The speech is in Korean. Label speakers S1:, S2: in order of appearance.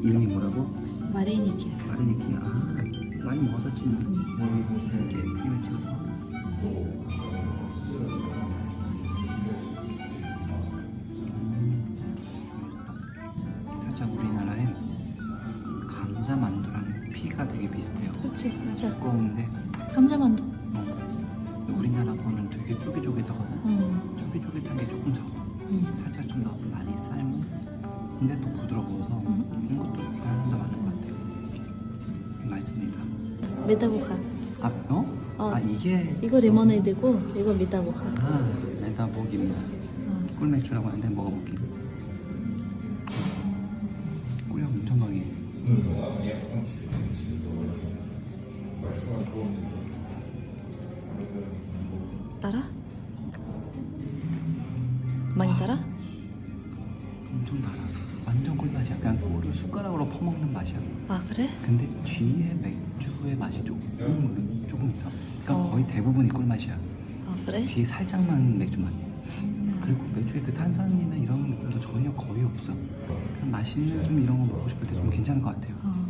S1: 이름이 뭐라고?
S2: 마레니키야.
S1: 마르니키 아 많이 먹었었지 뭐 이렇게 크림에 찍어서 음. 살짝 우리나라의 감자 만두랑 피가 되게 비슷해요
S2: 그렇지, 맞아.
S1: 두꺼운데
S2: 감자 만두.
S1: 어. 우리나라 거는 되게 쫄깃쫄깃하거든
S2: 음,
S1: 쫄깃쫄깃한 게 조금 적어
S2: 음.
S1: 살짝 좀더 많이 삶은 근데 또 부드러워서
S2: 음.
S1: 이것도 좋아하는 사람도 많은 것 같아요 맛있습니다
S2: 메다보카.
S1: 아 어?
S2: 어.
S1: 아 이게
S2: 이거 레모네이드고 이거 메다보카.
S1: 아 메다복입니다
S2: 어.
S1: 꿀맥주라고 하는데 먹어볼게요 꿀향 엄청 강해
S2: 따라? 많이 따라?
S1: 엄청 달아 완전 꿀맛이야 그냥 꿀을 숟가락으로 퍼먹는 맛이야
S2: 아 그래?
S1: 근데 뒤에 맥주의 맛이 조금 조금 있어 그러니까
S2: 어.
S1: 거의 대부분이 꿀맛이야
S2: 아 그래?
S1: 뒤에 살짝만 맥주맛 그리고 맥주에 그 탄산이나 이런 느낌도 전혀 거의 없어 그냥 맛있는 좀 이런 거 먹고 싶을 때 좀 괜찮은 것 같아요
S2: 어.